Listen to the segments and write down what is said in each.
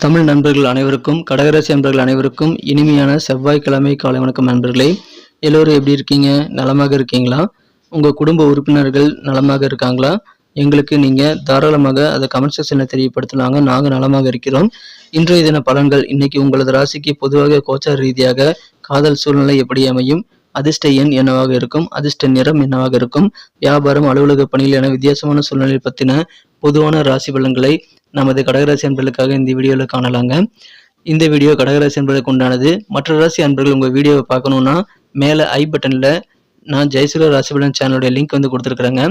தமிழ் நண்பர்கள் அனைவருக்கும் கடகராசி நண்பர்கள் அனைவருக்கும் இனிமையான செவ்வாய்க்கிழமை காலை வணக்கம் நண்பர்களே. எல்லோரும் எப்படி இருக்கீங்க? நலமாக இருக்கீங்களா? உங்கள் குடும்ப உறுப்பினர்கள் நலமாக இருக்காங்களா? எங்களுக்கு நீங்கள் தாராளமாக அதை கமெண்ட் செக்ஷனில் தெரியப்படுத்தலாங்க. நாங்கள் நலமாக இருக்கிறோம். இன்றைய தின பலன்கள் இன்னைக்கு உங்களது ராசிக்கு பொதுவாக கோச்சார் ரீதியாக காதல் சூழ்நிலை எப்படி அமையும்? அதிர்ஷ்ட எண் என்னவாக இருக்கும்? அதிர்ஷ்ட நிறம் என்னவாக இருக்கும்? வியாபாரம் அலுவலக பணிகள் என வித்தியாசமான சூழ்நிலை பற்றின பொதுவான ராசி பலன்களை நமது கடகராசி அன்பர்களுக்காக இந்த வீடியோவில் காணலாங்க. இந்த வீடியோ கடகராசி அன்பர்களுக்கு உண்டானது. மற்ற ராசி அன்பர்கள் உங்கள் வீடியோவை பார்க்கணுன்னா மேலே ஐ பட்டனில் நான் ஜெயசூர ராசி பலன் சேனலுடைய லிங்க் வந்து கொடுத்துருக்குறேங்க.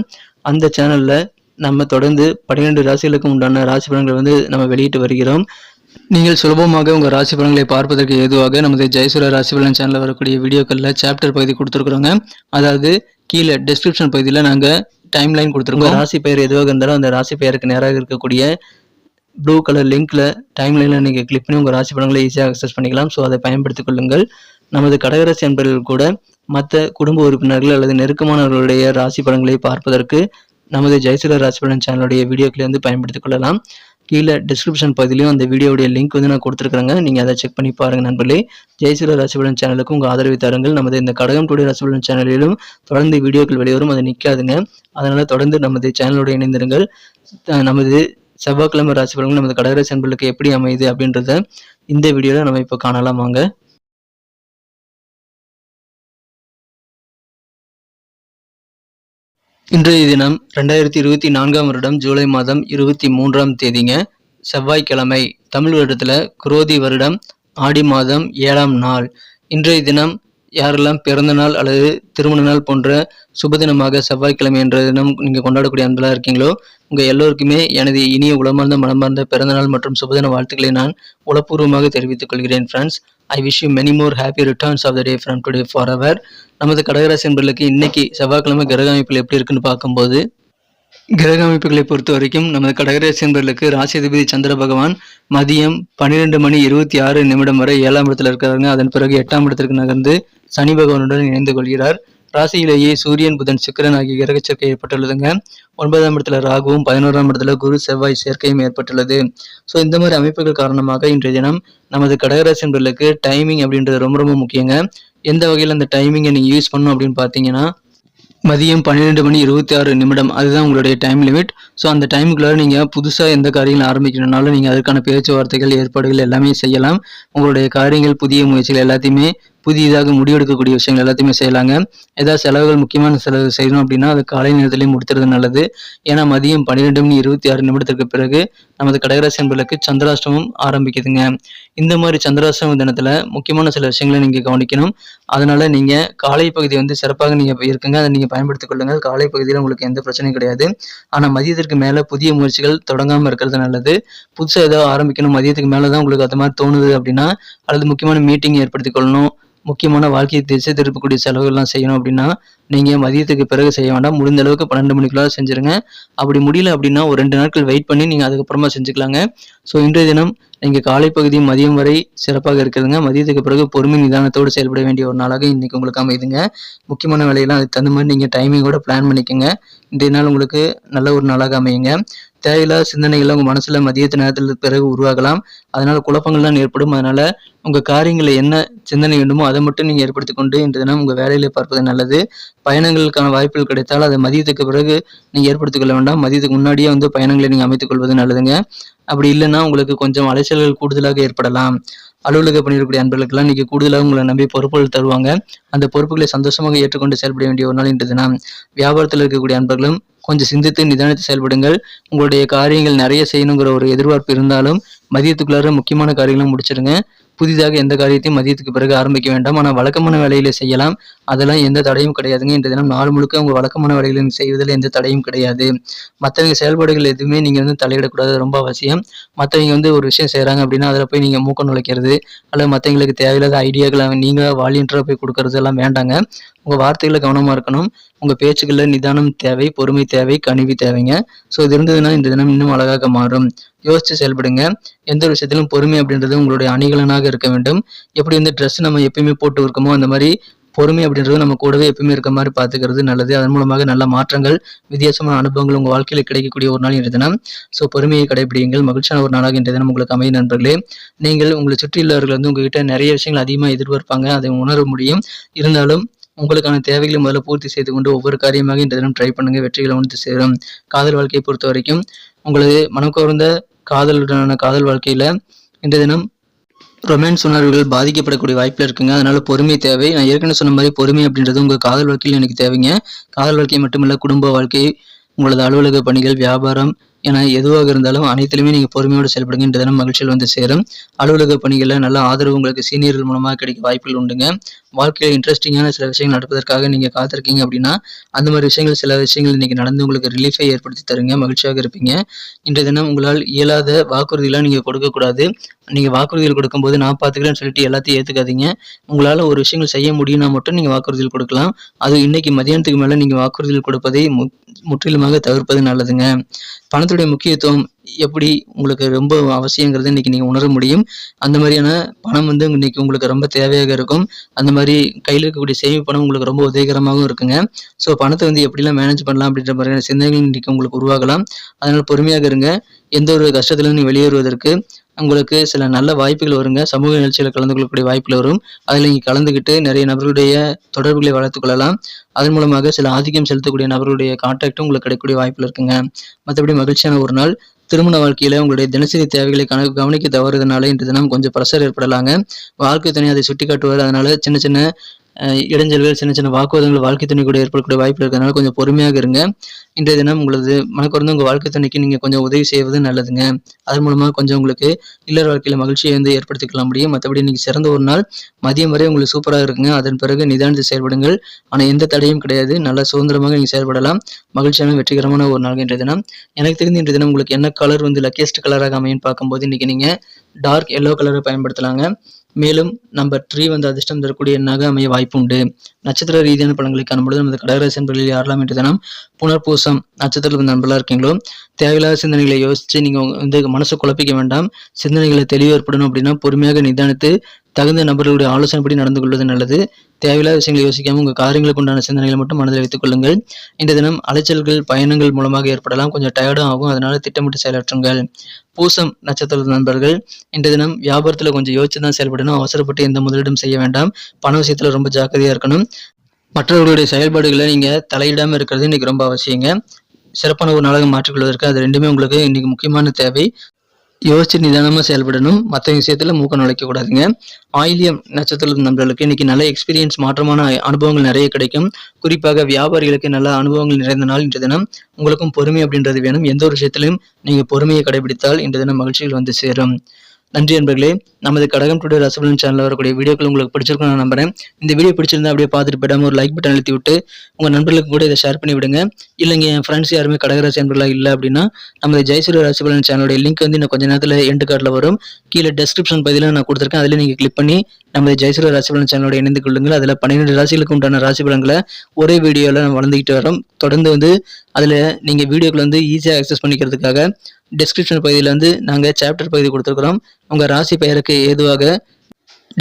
அந்த சேனலில் நம்ம தொடர்ந்து பன்னிரெண்டு ராசிகளுக்கும் உண்டான ராசி பலன்களை வந்து நம்ம வெளியிட்டு வருகிறோம். நீங்கள் சுலபமாக உங்கள் ராசி பலன்களை பார்ப்பதற்கு ஏதுவாக நமது ஜெயசூர ராசி பலன் சேனலில் வரக்கூடிய வீடியோக்களில் சாப்டர் பகுதி கொடுத்துருக்குறோங்க. அதாவது கீழே டிஸ்கிரிப்ஷன் பகுதியில் நாங்கள் டைம் லைன் கொடுத்துருக்கோம் ராசி பெயர் எதுவாக இருந்தாலும் அந்த ராசி பெயருக்கு நேராக இருக்கக்கூடிய ப்ளூ கலர் லிங்க்ல டைம் லைனில் நீங்கள் கிளிக் பண்ணி உங்கள் ராசி பலன்களை ஈஸியாக அக்சஸ் பண்ணிக்கலாம். ஸோ அதை பயன்படுத்திக் கொள்ளுங்கள். நமது கடகராசி அன்பர்கள் கூட மற்ற குடும்ப உறுப்பினர்கள் அல்லது நெருக்கமானவர்களுடைய ராசி பலன்களை பார்ப்பதற்கு நமது ஜெயசூர ராசி பலன் சேனலுடைய வீடியோக்களை வந்து பயன்படுத்திக் கொள்ளலாம். கீழே டிஸ்கிரிப்ஷன் பகுதியிலையும் அந்த வீடியோடைய லிங்க் வந்து நான் கொடுத்துருக்குறேங்க. நீங்கள் அதை செக் பண்ணி பாருங்கள் நண்பர்களே. ஜெயசூர ராசிபலன் சேனலுக்கு உங்கள் ஆதரவை தாருங்கள். நமது இந்த கடகம் டுடே ராசிபலன் சேனலிலும் தொடர்ந்து வீடியோக்கள் வெளிவரும். அது நிற்காதுங்க அதனால் தொடர்ந்து நமது சேனலோடு இணைந்திருங்கள். நமது செவ்வாய்க்கிழமை ராசி பலன்கள் நமது கடகராசி அன்பர்களுக்கு எப்படி அமையுது அப்படின்றத இந்த வீடியோவில் நம்ம இப்போ காணலாம் வாங்க. இன்றைய தினம் ரெண்டாயிரத்தி இருபத்தி நான்காம் வருடம் ஜூலை மாதம் இருபத்தி மூன்றாம் தேதிங்க. செவ்வாய்க்கிழமை. தமிழ் வருடத்தில் குரோதி வருடம் ஆடி மாதம் ஏழாம் நாள். இன்றைய தினம் யாரெல்லாம் பிறந்த நாள் அல்லது திருமண நாள் போன்ற சுபதினமாக செவ்வாய்க்கிழமை என்ற தினம் நீங்கள் கொண்டாடக்கூடிய அன்பலாக இருக்கீங்களோ உங்கள் எல்லோருக்குமே எனது இனிய உளமார்ந்த மனமார்ந்த பிறந்தநாள் மற்றும் சுபதின வாழ்த்துக்களை நான் உளப்பூர்வமாக தெரிவித்துக் கொள்கிறேன் friends I wish you many more happy returns of the day from today for our நமது கடகராசி என்பர்களுக்கு இன்னைக்கு செவ்வாய்க்கிழமை கிரக அமைப்பில் எப்படி இருக்குன்னு பார்க்கும்போது கிரக அமைப்புகளை பொறுத்த வரைக்கும் நமது கடகராசி என்பர்களுக்கு ராசி அதிபதி சந்திர பகவான் மதியம் பன்னிரெண்டு மணி இருபத்தி ஆறு நிமிடம் வரை ஏழாம் இடத்துல இருக்கிறாங்க அதன் பிறகு எட்டாம் இடத்திற்கு நகர்ந்து சனி பகவானுடன் இணைந்து கொள்கிறார். ராசியிலேயே சூரியன் புதன் சுக்கரன் ஆகிய கிரக சேர்க்கை ஏற்பட்டுள்ளதுங்க. ஒன்பதாம் இடத்துல ராகுவும் பதினோராம் இடத்துல குரு செவ்வாய் சேர்க்கையும் ஏற்பட்டுள்ளது. ஸோ இந்த மாதிரி அமைப்புகள் காரணமாக இன்றைய தினம் நமது கடகராசி என்பர்களுக்கு டைமிங் அப்படின்றது ரொம்ப ரொம்ப முக்கியங்க. எந்த வகையில் அந்த டைமிங்கை நீங்கள் யூஸ் பண்ணணும் அப்படின்னு பார்த்தீங்கன்னா மதியம் பன்னிரெண்டு மணி இருபத்தி ஆறு நிமிடம். அதுதான் உங்களுடைய டைம் லிமிட் ஸோ அந்த டைமுக்குள்ளார நீங்கள் புதுசாக எந்த காரியங்கள் ஆரம்பிக்கணும்னாலும் நீங்கள் அதுக்கான பேச்சுவார்த்தைகள் ஏற்பாடுகள் எல்லாமே செய்யலாம். உங்களுடைய காரியங்கள் புதிய முயற்சிகள் எல்லாத்தையுமே புதியதாக முடிவெடுக்கக்கூடிய விஷயங்கள் எல்லாத்தையுமே செய்யலாங்க. ஏதாவது செலவுகள் முக்கியமான செலவு செய்யணும் அப்படின்னா அது காலை நேரத்திலேயே முடித்துறது நல்லது. ஏன்னா மதியம் பன்னிரெண்டு மணி இருபத்தி ஆறு நிமிடத்திற்கு பிறகு நமது கடகராசி என்பதற்கு சந்திராஷ்டமம் ஆரம்பிக்குதுங்க. இந்த மாதிரி சந்திராஷ்டம தினத்தில் முக்கியமான சில விஷயங்களை நீங்கள் கவனிக்கணும். அதனால் நீங்கள் காலை பகுதி வந்து சிறப்பாக நீங்கள் இருக்குங்க அதை நீங்கள் பயன்படுத்திக் கொள்ளுங்கள். காலை பகுதியில் உங்களுக்கு எந்த பிரச்சனையும் கிடையாது. ஆனால் மதியத்திற்கு மேலே புதிய முயற்சிகள் தொடங்காமல் இருக்கிறது நல்லது. புதுசாக ஏதோ ஆரம்பிக்கணும். மதியத்துக்கு மேலே தான் உங்களுக்கு அது மாதிரி தோணுது அப்படின்னா அல்லது முக்கியமான மீட்டிங் ஏற்படுத்திக் கொள்ளணும். முக்கியமான வாழ்க்கையை திசை திருப்பக்கூடிய செலவுகள்லாம் செய்யணும் அப்படின்னா நீங்கள் மதியத்துக்கு பிறகு செய்ய வேண்டாம். முடிந்த அளவுக்கு பன்னெண்டு மணிக்குள்ளே செஞ்சுருங்க. அப்படி முடியல அப்படின்னா ஒரு ரெண்டு நாட்கள் வெயிட் பண்ணி நீங்கள் அதுக்கப்புறமா செஞ்சுக்கலாங்க. ஸோ இன்றைய தினம் நீங்கள் காலை பகுதி மதியம் வரை சிறப்பாக இருக்குதுங்க. மதியத்துக்கு பிறகு பொறுமை நிதானத்தோடு செயல்பட வேண்டிய ஒரு நாளாக இன்றைக்கி உங்களுக்கு அமையுதுங்க முக்கியமான வேலையெல்லாம் அதுக்கு தகுந்த மாதிரி நீங்கள் டைமிங்கோட பிளான் பண்ணிக்கோங்க. இன்றைய நாள் உங்களுக்கு நல்ல ஒரு நாளாக அமையுங்க. தேவையில்லாத சிந்தனைகள்லாம் உங்கள் மனசில் மதியத்து நேரத்தில் பிறகு உருவாகலாம் அதனால் குழப்பங்கள்லாம் ஏற்படும். அதனால் உங்கள் காரியங்களில் என்ன சிந்தனை வேண்டுமோ அதை மட்டும் நீங்கள் ஏற்படுத்தி கொண்டு இன்று தினம் உங்கள் வேலையில் பார்ப்பது நல்லது. பயணங்களுக்கான வாய்ப்புகள் கிடைத்தால் அதை மதியத்துக்கு பிறகு நீங்கள் ஏற்படுத்திக் கொள்ள வேண்டாம். மதியத்துக்கு முன்னாடியே வந்து பயணங்களை நீங்கள் அமைத்துக் கொள்வது நல்லதுங்க. அப்படி இல்லைன்னா உங்களுக்கு கொஞ்சம் அலைச்சல்கள் கூடுதலாக ஏற்படலாம். அலுவலக பணியிருக்கக்கூடிய அன்பர்களுக்கெல்லாம் இன்னைக்கு கூடுதலாக உங்களை நம்பி பொறுப்புகள் தருவாங்க. அந்த பொறுப்புகளை சந்தோஷமாக ஏற்றுக்கொண்டு செயல்பட வேண்டிய ஒரு நாள் இன்று தினம். வியாபாரத்தில் இருக்கக்கூடிய அன்பர்களும் கொஞ்சம் சிந்தித்து நிதானித்து செயல்படுங்கள். உங்களுடைய காரியங்கள் நிறைய செய்யணுங்கிற ஒரு எதிர்பார்ப்பு இருந்தாலும் மதியத்துக்குள்ளார முக்கியமான காரியங்களும் முடிச்சிடுங்க. புதிதாக எந்த காரியத்தையும் மதியத்துக்கு பிறகு ஆரம்பிக்க வேண்டாம். ஆனால் வழக்கமான வேலையில செய்யலாம். அதெல்லாம் எந்த தடையும் கிடையாதுங்க. இன்றைய தினம் நாள் முழுக்க உங்கள் வழக்கமான வேலைகளை செய்வதில் எந்த தடையும் கிடையாது. மற்றவங்க செயல்பாடுகள் எதுவுமே நீங்கள் வந்து தலையிடக்கூடாது. ரொம்ப அவசியம். மற்றவங்க வந்து ஒரு விஷயம் செய்கிறாங்க அப்படின்னா அதில் போய் நீங்கள் மூக்க நுழைக்கிறது அல்லது மற்றவங்களுக்கு தேவையில்லாத ஐடியாக்களை நீங்கள் வாலியன்டராக போய் கொடுக்கறது எல்லாம் வேண்டாங்க. உங்கள் வார்த்தைகளை கவனமாக இருக்கணும். உங்கள் பேச்சுக்களில் நிதானம் தேவை பொறுமை தேவை கனிவு தேவைங்க. ஸோ இது இருந்ததுன்னா இந்த தினம் இன்னும் அழகாக மாறும். யோசித்து செயல்படுங்க. எந்த ஒரு விஷயத்திலும் பொறுமை அப்படின்றது உங்களுடைய அணிகலனாக இருக்க வேண்டும். எப்படி வந்து ட்ரெஸ் நம்ம எப்பயுமே போட்டு இருக்கோமோ அந்த மாதிரி பொறுமை அப்படின்றது நம்ம கூடவே எப்பவுமே இருக்க மாதிரி பார்த்துக்கிறது நல்லது. அதன் மூலமாக நல்ல மாற்றங்கள் வித்தியாசமான அனுபவங்கள் உங்கள் வாழ்க்கையில் கிடைக்கக்கூடிய ஒரு நாள் இன்றைய தினம். ஸோ பொறுமையை கடைபிடிங்கள் மகிழ்ச்சியான ஒரு நாளாக இன்றைய தினம் உங்களுக்கு அமைய நண்பர்களே. நீங்கள் உங்களை சுற்றியுள்ளவர்கள் வந்து உங்ககிட்ட நிறைய விஷயங்கள் அதிகமாக எதிர்பார்ப்பாங்க. அதை உணர முடியும். இருந்தாலும் உங்களுக்கான தேவைகளை முதல்ல பூர்த்தி செய்து கொண்டு ஒவ்வொரு காரியமாக இன்றைய தினம் ட்ரை பண்ணுங்கள் வெற்றிகளை வந்து சேரும். காதல் வாழ்க்கையை பொறுத்த வரைக்கும் உங்களது மனக்கவர்ந்த காதலுடனான காதல் வாழ்க்கையில இந்த தினம் ரொமான்ஸ் உணர்வுகள் பாதிக்கப்படக்கூடிய வாய்ப்பில் இருக்குங்க. அதனால பொறுமை தேவை. நான் ஏற்கனவே சொன்ன மாதிரி பொறுமை அப்படின்றது உங்கள் காதல் வாழ்க்கையில் எனக்கு தேவைங்க. காதல் வாழ்க்கை மட்டுமல்ல குடும்ப வாழ்க்கை உங்களது அலுவலக பணிகள் வியாபாரம் என எதுவாக இருந்தாலும் அனைத்திலுமே நீங்கள் பொறுமையோடு செயல்படுங்க இந்த தினம் மகிழ்ச்சியில் வந்து சேரும். அலுவலக பணிகளில் நல்ல ஆதரவு உங்களுக்கு சீனியர்கள் மூலமாக கிடைக்க வாய்ப்புகள் உண்டுங்க. வாழ்க்கையில் இன்ட்ரெஸ்டிங்கான சில விஷயங்கள் நடப்பதற்காக நீங்கள் காத்திருக்கீங்க அப்படின்னா அந்த மாதிரி விஷயங்கள் சில விஷயங்கள் இன்னைக்கு நடந்து உங்களுக்கு ரிலீஃபை ஏற்படுத்தி தருங்க. மகிழ்ச்சியாக இருப்பீங்க. இன்றைய தினம் உங்களால் இயலாத வாக்குறுதியெல்லாம் நீங்கள் கொடுக்கக்கூடாது. நீங்கள் வாக்குறுதிகள் கொடுக்கும்போது நான் பார்த்துக்கிறேன்னு சொல்லிட்டு எல்லாத்தையும் ஏற்றுக்காதீங்க உங்களால் ஒரு விஷயங்கள் செய்ய முடியும்னா மட்டும் நீங்கள் வாக்குறுதிகள் கொடுக்கலாம். அது இன்னைக்கு மதியானத்துக்கு மேலே நீங்கள் வாக்குறுதிகள் கொடுப்பதை மு முற்றிலுமாக தவிர்ப்பது நல்லதுங்க. பணத்துடைய முக்கியத்துவம் எப்படி உங்களுக்கு ரொம்ப அவசியங்கிறத இன்னைக்கு நீங்கள் உணர முடியும். அந்த மாதிரியான பணம் வந்து இன்னைக்கு உங்களுக்கு ரொம்ப தேவையாக இருக்கும். அந்த மாதிரி கையில் இருக்கக்கூடிய சேமிப்பு பணம் உங்களுக்கு ரொம்ப உதவிகரமாகவும் இருக்குங்க. ஸோ பணத்தை வந்து எப்படிலாம் மேனேஜ் பண்ணலாம் அப்படின்ற மாதிரியான சிந்தனைகள் இன்னைக்கு உங்களுக்கு உருவாகலாம். அதனால் பொறுமையாக இருங்க. எந்த ஒரு கஷ்டத்துலேருந்து நீ வெளியேறுவதற்கு உங்களுக்கு சில நல்ல வாய்ப்புகள் வருங்க. சமூக நிகழ்ச்சியில் கலந்து கொள்ளக்கூடிய வாய்ப்புகள் வரும். அதில் நீங்கள் கலந்துக்கிட்டு நிறைய நபர்களுடைய தொடர்புகளை வளர்த்து கொள்ளலாம். அதன் மூலமாக சில ஆதிக்கம் செலுத்தக்கூடிய நபர்களுடைய கான்டாக்டும் உங்களுக்கு கிடைக்கக்கூடிய வாய்ப்புகள் இருக்குங்க. மற்றபடி மகிழ்ச்சியான ஒரு நாள். திருமண வாழ்க்கையில் உங்களுடைய தினசரி தேவைகளை கணக்கு கவனிக்க தவறுதனால இன்று தினம் கொஞ்சம் ப்ரெஷர் ஏற்படலாங்க. வாழ்க்கை துணை அதை சுட்டி காட்டுவார் அதனால சின்ன சின்ன இடைஞ்சல்கள் சின்ன சின்ன வாக்குவாதங்கள் வாழ்க்கை துணை கூட ஏற்படக்கூடிய வாய்ப்பு இருக்கிறதுனால கொஞ்சம் பொறுமையாக இருங்க. இன்றைய தினம் உங்களது மனக்குறந்து உங்கள் வாழ்க்கை துணைக்கு நீங்கள் கொஞ்சம் உதவி செய்வது நல்லதுங்க. அதன் மூலமாக கொஞ்சம் உங்களுக்கு இல்லற வாழ்க்கையில் மகிழ்ச்சியை வந்து ஏற்படுத்திக்கலாம் முடியும். மற்றபடி இன்றைக்கி சிறந்த ஒரு நாள். மதியம் வரை உங்களுக்கு சூப்பராக இருக்குங்க. அதன் பிறகு நிதானித்து செயல்படுங்கள். ஆனால் எந்த தடையும் கிடையாது. நல்லா சுதந்திரமாக நீங்கள் செயல்படலாம். மகிழ்ச்சியான வெற்றிகரமான ஒரு நாள் இன்றைய தினம். எனக்கு தெரிந்து இன்றைய தினம் உங்களுக்கு என்ன கலர் வந்து லக்கியஸ்ட் கலராக அமையும் பார்க்கும்போது இன்னைக்கு நீங்கள் டார்க் எல்லோ கலரை பயன்படுத்தலாங்க. மேலும் நம்பர் த்ரீ வந்து அதிர்ஷ்டம் தரக்கூடிய எண்ணாக அமைய வாய்ப்பு உண்டு. நட்சத்திர ரீதியான பழங்களை காணும்பொழுது நமது கடகராசி என்பதில் யாரெல்லாம் இன்று தினம் புனர்பூசம் நட்சத்திரத்தில் வந்து நண்பர்களாக இருக்கீங்களோ தேவையில்லாத சிந்தனைகளை யோசித்து நீங்கள் வந்து மனசை குழப்பிக்க வேண்டாம். சிந்தனைகளை தெளிவு ஏற்படணும் அப்படின்னா பொறுமையாக நிதானித்து தகுந்த நபர்களுடைய ஆலோசனைப்படி நடந்து கொள்வது நல்லது. தேவையில்லாத விஷயங்களை யோசிக்காமல் உங்கள் காரியங்களுக்கு உண்டான சிந்தனைகளை மட்டும் மனதில் வைத்துக் கொள்ளுங்கள். இந்த தினம் அலைச்சல்கள் பயணங்கள் மூலமாக ஏற்படலாம். கொஞ்சம் டயர்டும் ஆகும். அதனால திட்டமிட்டு செயலாற்றுங்கள். பூசம் நட்சத்திர நண்பர்கள் இந்த தினம் வியாபாரத்தில் கொஞ்சம் யோசிச்சு தான் செயல்படணும். அவசரப்பட்டு எந்த முதலீடும் செய்ய வேண்டாம். பண விஷயத்தில் ரொம்ப ஜாக்கிரதையாக இருக்கணும். மற்றவர்களுடைய செயல்பாடுகளை நீங்கள் தலையிடாமல் இருக்கிறது இன்னைக்கு ரொம்ப அவசியங்க. சிறப்பான ஒரு நாளாக மாற்றிக்கொள்வதற்கு அது ரெண்டுமே உங்களுக்கு இன்னைக்கு முக்கியமான தேவை. யோசிச்சு நிதானமாக செயல்படணும். மற்ற விஷயத்தில் மூக்க நுழைக்கக்கூடாதுங்க ஆயிலியம் நட்சத்திர நண்பர்களுக்கு இன்னைக்கு நல்ல எக்ஸ்பீரியன்ஸ் மாற்றமான அனுபவங்கள் நிறைய கிடைக்கும். குறிப்பாக வியாபாரிகளுக்கு நல்ல அனுபவங்கள் நிறைந்த நாள் இன்றைய தினம். உங்களுக்கும் பொறுமை அப்படின்றது வேணும். எந்த ஒரு விஷயத்திலும் நீங்கள் பொறுமையை கடைபிடித்தால் இன்றைய தினம் மகிழ்ச்சிகள் வந்து சேரும். நன்றி நண்பர்களே. நமது கடகம் டுடே ரசபலன் சேனலில் வரக்கூடிய வீடியோக்கள் உங்களுக்கு பிடிச்சிருக்கும் நான் நம்புறேன். இந்த வீடியோ பிடிச்சிருந்தா அப்படியே பார்த்துட்டு போயிடாம ஒரு லைக் பட்டன் அழுத்தி விட்டு உங்கள் நண்பர்களுக்கு கூட இதை ஷேர் பண்ணி விடுங்க. இல்லைங்க என் ஃப்ரெண்ட்ஸ் யாருமே கடகராசி நண்பர்களாக இல்லை அப்படின்னா நமது ஜெயசூரிய ராசிபலன் சேனலோட லிங்க் வந்து இன்னும் கொஞ்ச நேரத்தில் எண்டு கார்டில் வரும். கீழே டெஸ்கிரிப்ஷன் பதிலாக நான் கொடுத்துருக்கேன். அதில் நீங்கள் கிளிக் பண்ணி நமது ஜெயசூரிய ராசிபலன் சேனலோட இணைந்து கொள்ளுங்கள். அதில் பன்னிரெண்டு ராசிகளுக்கு உண்டான ராசி பலன்களை ஒரே வீடியோவில் நம்ம வளர்ந்துக்கிட்டு வரோம். தொடர்ந்து வந்து அதில் நீங்கள் வீடியோக்கள் வந்து ஈஸியாக அக்சஸ் பண்ணிக்கிறதுக்காக டிஸ்கிரிப்ஷன் பகுதியில் வந்து நாங்கள் சாப்டர் பகுதி கொடுத்துருக்குறோம். உங்கள் ராசி பெயருக்கு ஏதுவாக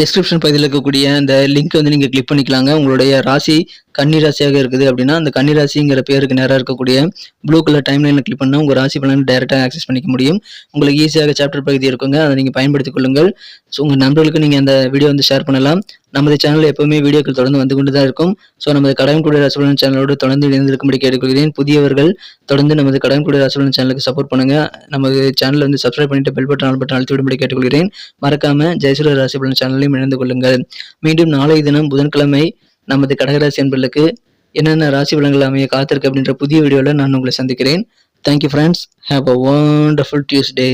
டிஸ்கிரிப்ஷன் பகுதியில் இருக்கக்கூடிய அந்த லிங்க் வந்து நீங்கள் கிளிக் பண்ணிக்கலாங்க. உங்களுடைய ராசி கன்னி ராசியாக இருக்குது அப்படின்னா அந்த கன்னி ராசிங்கிற பேருக்கு நேராக இருக்கக்கூடிய ப்ளூ கலர் டைம் லைனில் கிளிக் பண்ணால் உங்கள் ராசி பலன் டைரெக்டாக ஆக்சஸ் பண்ணிக்க முடியும். உங்களுக்கு ஈஸியாக சாப்டர் பகுதி இருக்குங்க. அதை நீங்கள் பயன்படுத்திக் கொள்ளுங்கள். ஸோ உங்கள் நண்பர்களுக்கு நீங்கள் அந்த வீடியோ வந்து ஷேர் பண்ணலாம். நமது சேனலில் எப்பவுமே வீடியோக்கள் தொடர்ந்து வந்து கொண்டு தான் இருக்கும். ஸோ நமது கடன் கூட ராசிபலன் சேனலோடு தொடர்ந்து இணைந்திருக்கும்படி கேட்டுக்கொள்கிறேன். புதியவர்கள் தொடர்ந்து நமது கடன் கூட ராசிபலன் சேனலுக்கு சப்போர்ட் பண்ணுங்க. நமது சேனலில் வந்து சப்ஸ்கிரைப் பண்ணிட்டு பெல் பட்டன் ஆல் பட்டன் அழுத்தி விடும்படி கேட்டுக்கொள்கிறேன். மறக்காம ஜெயசூர ராசிபலன் சேனலையும் இணைந்து கொள்ளுங்கள். மீண்டும் நாளை தினம் புதன்கிழமை நமது கடகராசி என்பர்களுக்கு என்னென்ன ராசி பலன்கள் அமைய காத்திருக்கு அப்படின்ற புதிய வீடியோவில் நான் உங்களை சந்திக்கிறேன். Thank you friends have a wonderful Tuesday